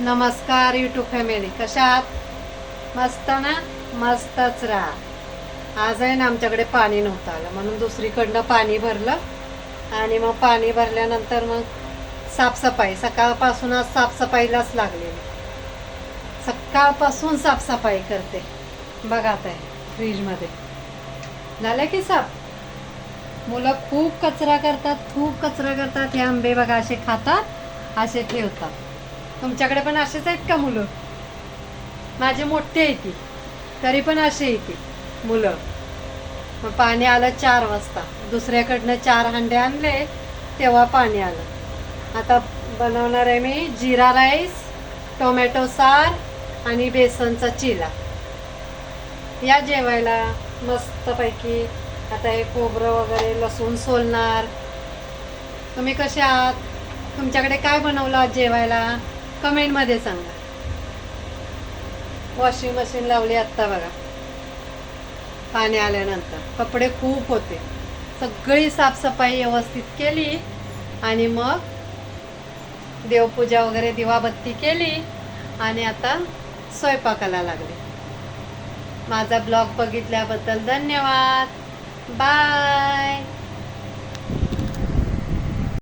नमस्कार YouTube family कशा आहात? मस्त ना? मस्तच राहा. आज आहे ना आमच्याकडे पाणी नव्हतं आलं. म्हणून दुसरीकडनं पाणी भरलं. आणि मग पाणी भरल्यानंतर मग साफसफाई. सकाळपासून आज साफसफाईलाच लागलेली. सकाळपासून साफसफाई करते. बघा आता फ्रीजमध्ये. झालं की साफ? मुलं खूप कचरा करतात खूप कचरा करतात. हे आंबे बघा असे खातात असे ठेवतात. तुमच्याकडे पण असेच आहेत का मुलं? माझे मोठे आहे ती. तरी पण असे येते मुलं. मग पाणी आलं चार वाजता. दुसऱ्याकडनं चार हंडे आणले तेव्हा पाणी आलं. आता बनवणार आहे मी जिरा राईस टोमॅटो सार आणि बेसनचा चिला. या जेवायला मस्तपैकी. आता हे खोबरं वगैरे लसूण सोलणार. तुम्ही कसे आहात? तुमच्याकडे काय बनवलं आज जेवायला? कमेंटमध्ये सांगा. वॉशिंग मशीन लावली आत्ता बघा. पाणी आल्यानंतर. कपडे खूप होते. सगळी साफसफाई व्यवस्थित केली आणि मग देवपूजा वगैरे दिवाबत्ती केली आणि आता स्वयंपाकाला लागले. माझा ब्लॉग बघितल्याबद्दल धन्यवाद. बाय.